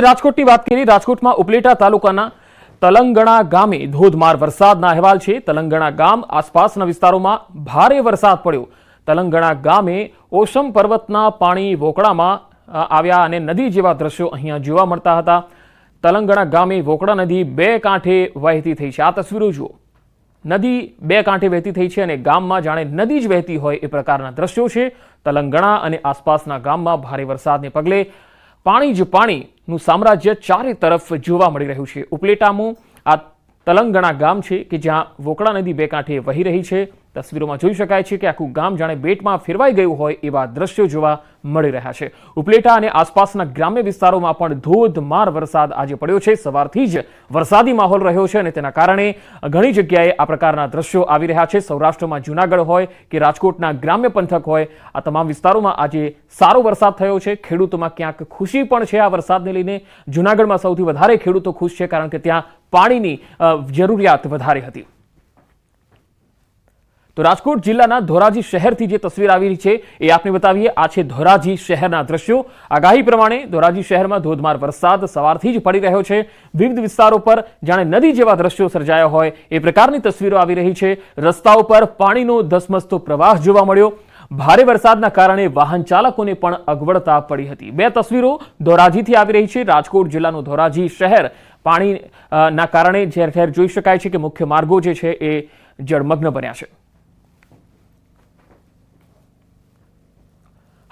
રાજકોટની વાત કરીએ, રાજકોટમાં ઉપલેટા તાલુકાના તલંગણા ગામે ધોધમાર વરસાદના અહેવાલ છે. તલંગણા ગામ આસપાસના વિસ્તારોમાં ભારે વરસાદ પડ્યો. તલંગણા ગામે ઓશમ પર્વતના પાણી વોકળામાં આવ્યા અને નદી જેવા દ્રશ્યો અહીંયા જોવા મળતા હતા. તલંગણા ગામે વોકળા નદી બે કાંઠે વહેતી થઈ છે. આ તસવીરો જુઓ. નદી બે કાંઠે વહેતી થઈ છે અને ગામમાં જાણે નદી જ વહેતી હોય એ પ્રકારના દ્રશ્યો છે. તલંગણા અને આસપાસના ગામમાં ભારે વરસાદને પગલે પાણી જ પાણીનું સામ્રાજ્ય ચારે તરફ જોવા મળી રહ્યું છે. ઉપલેટામાં આ તલંગણા ગામ છે કે જ્યાં વોકળા નદી બે કાંઠે વહી રહી છે. તસવીરોમાં જોઈ શકાય છે કે આખું ગામ જાણે બેટમાં ફેરવાઈ ગયું હોય એવા દ્રશ્યો જોવા મળી રહ્યા છે. ઉપલેટા અને આસપાસના ગ્રામ્ય વિસ્તારોમાં પણ ધોધમાર વરસાદ આજે પડ્યો છે. સવારથી જ વરસાદી માહોલ રહ્યો છે અને તેના કારણે ઘણી જગ્યાએ આ પ્રકારના દ્રશ્યો આવી રહ્યા છે. સૌરાષ્ટ્રમાં જુનાગઢ હોય કે રાજકોટના ગ્રામ્ય પંથક હોય, આ તમામ વિસ્તારોમાં આજે સારો વરસાદ થયો છે. ખેડૂતોમાં ક્યાંક ખુશી પણ છે આ વરસાદને લઈને. જુનાગઢમાં સૌથી વધારે ખેડૂતો ખુશ છે કારણ કે ત્યાં પાણીની જરૂરિયાત વધારે હતી. તો રાજકોટ જિલ્લાના ધોરાજી શહેરથી જે તસવીર આવી રહી છે, એ આપને બતાવીએ. આ છે ધોરાજી શહેરના દ્રશ્યો. આગાહી પ્રમાણે ધોરાજી શહેરમાં ધોધમાર વરસાદ સવારથી જ પડી રહ્યો છે. વિવિધ વિસ્તારો પર જાણે નદી જેવા દ્રશ્યો સર્જાયા હોય, એ પ્રકારની તસવીરો આવી રહી છે. રસ્તાઓ પર પાણીનો ધસમસતો પ્રવાહ જોવા મળ્યો. ભારે વરસાદના કારણે વાહન ચાલકોને પણ અગવડતા પડી હતી. બે તસવીરો ધોરાજીથી આવી રહી છે. રાજકોટ જિલ્લાનું ધોરાજી શહેર. પાણીના કારણે ઝેર ઠેર જોઈ શકાય છે કે મુખ્ય માર્ગો જે છે, એ જળમગ્ન બન્યા છે.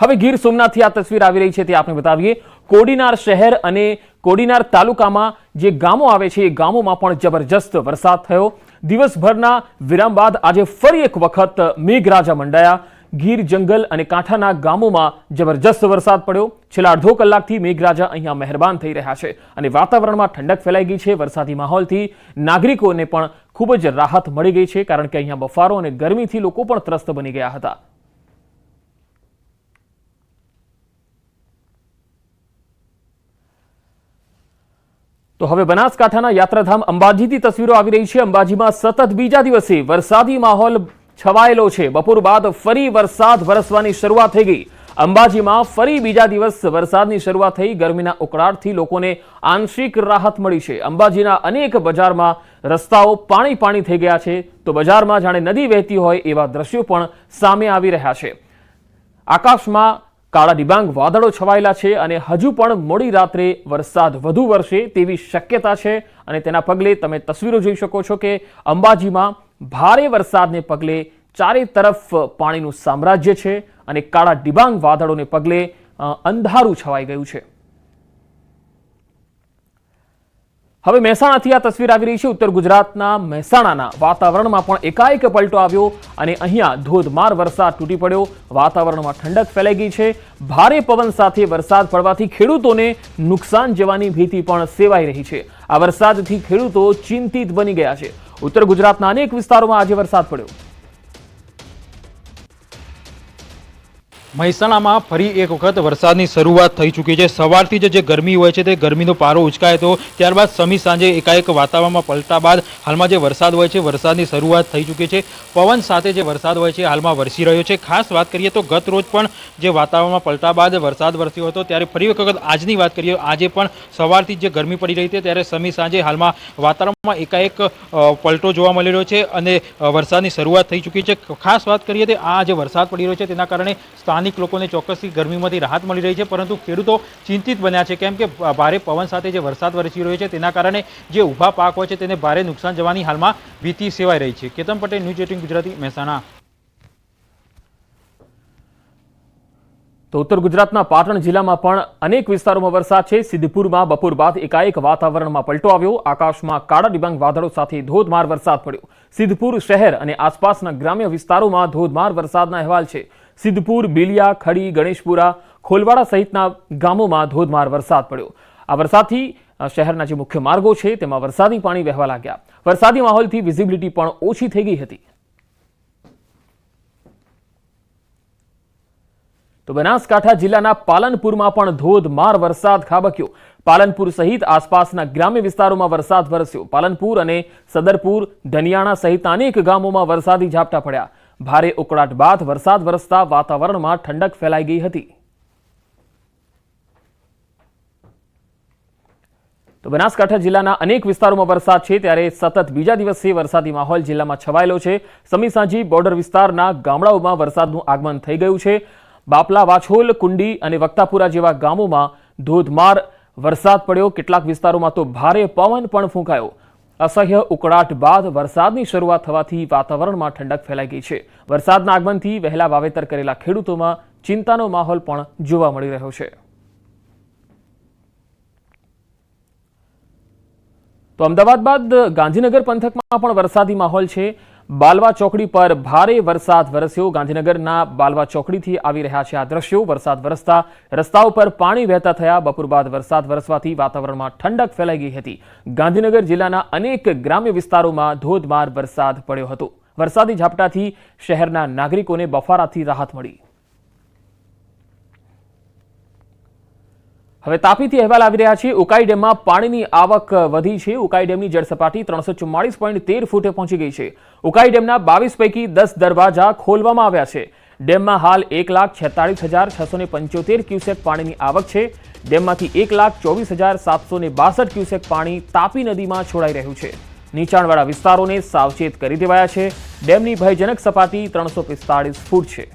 હવે ગીર સોમનાથથી આ તસવીર આવી રહી છે તે આપણે બતાવીએ. કોડીનાર શહેર અને કોડીનાર તાલુકામાં જે ગામો આવે છે, એ ગામોમાં પણ જબરજસ્ત વરસાદ થયો. દિવસભરના વિરામ બાદ આજે ફરી એક વખત મેઘરાજા મંડાયા. ગીર, જંગલ અને કાંઠાના ગામોમાં જબરજસ્ત વરસાદ પડ્યો. છેલ્લા અડધો કલાકથી મેઘરાજા અહીંયા મહેરબાન થઈ રહ્યા છે અને વાતાવરણમાં ઠંડક ફેલાઈ ગઈ છે. વરસાદી માહોલથી નાગરિકોને પણ ખૂબ જ રાહત મળી ગઈ છે કારણ કે અહીંયા બફારો અને ગરમીથી લોકો પણ ત્રસ્ત બની ગયા હતા. તો હવે બનાસકાંઠાના યાત્રાધામ અંબાજીથી તસવીરો આવી રહી છે. અંબાજીમાં સતત બીજા દિવસે વરસાદી માહોલ છવાયેલો છે. બપોર બાદ ફરી વરસાદ વરસવાની શરૂઆત થઈ ગઈ. અંબાજીમાં ફરી બીજા દિવસ વરસાદની શરૂઆત થઈ. ગરમીના ઉકળાટથી લોકોને આંશિક રાહત મળી છે. અંબાજીના અનેક બજારમાં રસ્તાઓ પાણી પાણી થઈ ગયા છે. તો બજારમાં જાણે નદી વહેતી હોય એવા દ્રશ્યો પણ સામે આવી રહ્યા છે. આકાશમાં કાળા ડિબાંગ વાદળો છવાયેલા છે અને હજુ પણ મોડી રાત્રે વરસાદ વધુ વરસે તેવી શક્યતા છે. અને તેના પગલે તમે તસવીરો જોઈ શકો છો કે અંબાજીમાં ભારે વરસાદને પગલે ચારે તરફ પાણીનું સામ્રાજ્ય છે અને કાળા ડિબાંગ વાદળોને પગલે અંધારું છવાઈ ગયું છે. હવે મહેસાણાથી આ તસવીર આવી રહી છે. ઉત્તર ગુજરાતના મહેસાણાના વાતાવરણમાં પણ એકાએક પલટો આવ્યો અને અહીંયા ધોધમાર વરસાદ તૂટી પડ્યો. વાતાવરણમાં ઠંડક ફેલાઈ ગઈ છે. ભારે પવન સાથે વરસાદ પડવાથી ખેડૂતોને નુકસાન જવાની ભીતિ પણ સેવાઈ રહી છે. આ વરસાદથી ખેડૂતો ચિંતિત બની ગયા છે. ઉત્તર ગુજરાતના અનેક વિસ્તારોમાં આજે વરસાદ પડ્યો. મહેસાણામાં ફરી એક વખત વરસાદની શરૂઆત થઈ ચૂકી છે. સવારથી જ ગરમી હોય છે તે ગરમીનો પારો ઉચકાય તો ત્યારબાદ સમી સાંજે એકાએક વાતાવરણમાં પલટા બાદ હાલમાં જે વરસાદ હોય છે વરસાદની શરૂઆત થઈ ચૂકી છે. પવન સાથે જે વરસાદ હોય છે હાલમાં વરસી રહ્યો છે. ખાસ વાત કરીએ તો ગત રોજ પણ જે વાતાવરણમાં પલટા બાદ વરસાદ વરસ્યો હતો ત્યારે ફરી એક વખત આજની વાત કરીએ, આજે પણ સવારથી જે ગરમી પડી રહી હતી ત્યારે સમી સાંજે હાલમાં વાતાવરણમાં એકાએક પલટો જોવા મળી રહ્યો છે અને વરસાદની શરૂઆત થઈ ચૂકી છે. ખાસ વાત કરીએ તો આ જે વરસાદ પડી રહ્યો છે તેના કારણે લોકોને ચોક્કસથી ગરમીમાંથી રાહત મળી રહી છે, પરંતુ ખેડૂતો ચિંતિત બન્યા છે. કેમ કે ભારે પવન સાથે જે વરસાદ વરસી રહ્યો છે, તેના કારણે જે ઊભા પાક હોય છે, તેને ભારે નુકસાન જવાની હાલમાં ભીતિ સેવાઈ રહી છે. Ketan Patel, news eighteen Gujarati, Mehsana. તો ઉત્તર ગુજરાતના પાટણ જિલ્લામાં પણ અનેક વિસ્તારોમાં વરસાદ છે. સિદ્ધપુરમાં બપોર બાદ એકાએક વાતાવરણમાં પલટો આવ્યો. આકાશમાં કાળા ડિબાંગ વાદળો સાથે ધોધમાર વરસાદ પડ્યો. સિદ્ધપુર શહેર અને આસપાસના ગ્રામ્ય વિસ્તારોમાં ધોધમાર વરસાદના અહેવાલ છે. સિદ્ધપુર, બિલિયા, ખડી, ગણેશપુરા, ખોલવાડા સહિતના ગામોમાં ધોધમાર વરસાદ પડ્યો. આ વરસાદથી શહેરના જે મુખ્ય માર્ગો છે, તેમાં વરસાદી પાણી વહેવા લાગ્યા. વરસાદી માહોલથી વિઝિબિલિટી પણ ઓછી થઈ ગઈ હતી. તો બનાસકાંઠા જિલ્લાના પાલનપુરમાં પણ ધોધમાર વરસાદ ખાબક્યો. પાલનપુર સહિત આસપાસના ગ્રામ્ય વિસ્તારોમાં વરસાદ વરસ્યો. પાલનપુર અને સદરપુર, ધનિયાણા સહિત અનેક ગામોમાં વરસાદી ઝાપટા પડ્યા. ભારે ઉકળાટ બાદ વરસાદ વરસતા વાતાવરણમાં ઠંડક ફેલાઈ ગઈ હતી. તો બનાસકાંઠા જિલ્લાના અનેક વિસ્તારોમાં વરસાદ છે, ત્યારે સતત બીજા દિવસથી વરસાદી માહોલ જિલ્લામાં છવાયેલો છે. સમી સાંજી બોર્ડર વિસ્તારના ગામડાઓમાં વરસાદનું આગમન થઈ ગયું છે. બાપલા, વાછોલ, કુંડી અને વક્તાપુરા જેવા ગામોમાં ધોધમાર વરસાદ પડ્યો. કેટલાક વિસ્તારોમાં તો ભારે પવન પણ ફૂંકાયો. અસહ્ય ઉકળાટ બાદ વરસાદની શરૂઆત થવાથી વાતાવરણમાં ઠંડક ફેલાઈ ગઈ છે. વરસાદના આગમનથી વહેલા વાવેતર કરેલા ખેડૂતોમાં ચિંતાનો માહોલ પણ જોવા મળી રહ્યો છે. તો અમદાવાદ બાદ ગાંધીનગર પંથકમાં પણ વરસાદી માહોલ છે. બાલવા ચોકડી પર ભારે વરસાદ વરસ્યો. ગાંધીનગરના બાલવા ચોકડીથી આવી રહ્યા છે આ દ્રશ્યો. વરસાદ વરસતા રસ્તાઓ પર પાણી વહેતા થયા. બપોર બાદ વરસાદ વરસવાથી વાતાવરણમાં ઠંડક ફેલાઈ ગઈ હતી. ગાંધીનગર જિલ્લાના અનેક ગ્રામ્ય વિસ્તારોમાં ધોધમાર વરસાદ પડ્યો હતો. વરસાદી ઝાપટાથી શહેરના નાગરિકોને બફારાથી રાહત મળી. હવે તાપીથી અહેવાલ આવી રહ્યા છે. ઉકાઈ ડેમમાં પાણીની આવક વધી છે. ઉકાઈ ડેમની જળસપાટી ત્રણસો ચુમ્માળીસ પોઈન્ટ તેર ફૂટે પહોંચી ગઈ છે. ઉકાઈ ડેમના બાવીસ પૈકી દસ દરવાજા ખોલવામાં આવ્યા છે. ડેમમાં હાલ એક લાખ છેતાળીસ હજાર છસો ને પંચોતેર ક્યુસેક પાણીની આવક છે. ડેમમાંથી એક લાખ ચોવીસ હજાર સાતસો ને બાસઠ ક્યુસેક પાણી તાપી નદીમાં છોડાઈ રહ્યું છે. નીચાણવાળા વિસ્તારોને સાવચેત કરી દેવાયા છે. ડેમની ભયજનક સપાટી ત્રણસો પિસ્તાળીસ ફૂટ છે.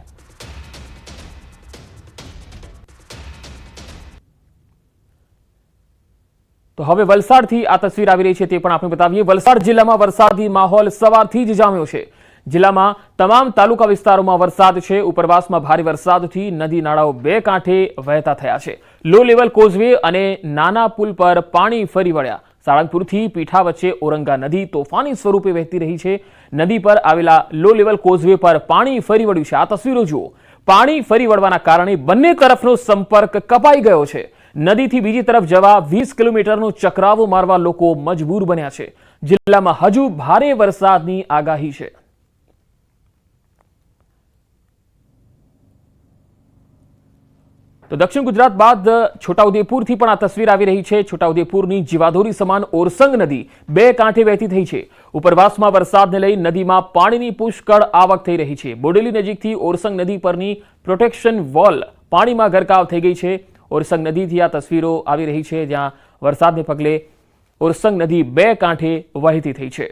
તો હવે વલસાડથી આ તસવીર આવી રહી છે તે પણ આપણે બતાવીએ. વલસાડ જિલ્લામાં વરસાદી માહોલ સવારથી જ જામ્યો છે. જિલ્લામાં તમામ તાલુકા વિસ્તારોમાં વરસાદ છે. ઉપરવાસમાં ભારે વરસાદથી નદી નાળાઓ બે કાંઠે વહેતા થયા છે. લો લેવલ કોઝવે અને નાના પુલ પર પાણી ફરી વળ્યા. સાળંગપુરથી પીઠા વચ્ચે ઓરંગા નદી તોફાની સ્વરૂપે વહેતી રહી છે. નદી પર આવેલા લો લેવલ કોઝવે પર પાણી ફરી વળ્યું છે. આ તસવીરો જુઓ. પાણી ફરી વળવાના કારણે બંને તરફનો સંપર્ક કપાઈ ગયો છે. નદીથી બીજી તરફ જવા વીસ કિલોમીટરનો ચક્રાવો મારવા લોકો મજબૂર બન્યા છે. જિલ્લામાં હજુ ભારે વરસાદની આગાહી છે. તો દક્ષિણ ગુજરાત બાદ છોટાઉદેપુરથી પણ આ તસવીર આવી રહી છે. છોટાઉદેપુરની જીવાધોરી સમાન ઓરસંગ નદી બે કાંઠે વહેતી થઈ છે. ઉપરવાસમાં વરસાદને લઈ નદીમાં પાણીની પુષ્કળ આવક થઈ રહી છે. બોડેલી નજીકથી ઓરસંગ નદી પરની પ્રોટેક્શન વોલ પાણીમાં ગરકાવ થઈ ગઈ છે. ઓરસંગ નદીથી આ તસવીરો આવી રહી છે જ્યાં વરસાદને પગલે ઓરસંગ નદી બે કાંઠે વહેતી થઈ છે.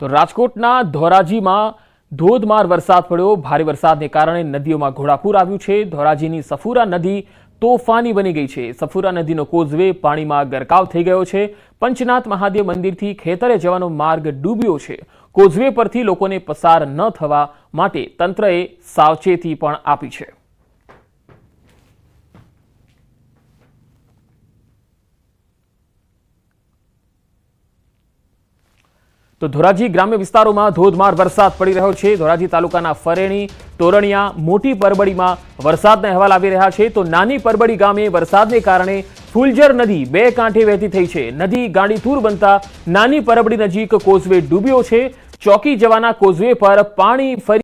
તો રાજકોટના ધોરાજીમાં ધોધમાર વરસાદ પડ્યો. ભારે વરસાદને કારણે નદીઓમાં ઘોડાપૂર આવ્યું છે. ધોરાજીની સફુરા નદી તોફાની બની ગઈ છે. સફુરા નદીનો કોઝવે પાણીમાં ગરકાવ થઈ ગયો છે. પંચનાથ મહાદેવ મંદિરથી ખેતરે જવાનો માર્ગ ડૂબ્યો છે. કોઝવે પરથી લોકોને પસાર ન થવા માટે તંત્રએ સાવચેતી પણ આપી છે. તો ધોરાજી ગ્રામ્ય વિસ્તારોમાં ધોધમાર વરસાદ પડી રહ્યો છે. ધોરાજી તાલુકાના ફરેણી તોરણિયા મોટી પરબડીમાં વરસાદના અહેવાલ આવી રહ્યા છે. તો નાની પરબડી ગામે વરસાદને કારણે ફુલજર નદી બે કાંઠે વહેતી થઈ છે. નદી ગાંડીતુર બનતા નાની પરબડી નજીક કોઝવે ડૂબ્યો છે. ચોકી જવાના કોઝવે પર પાણી ફરી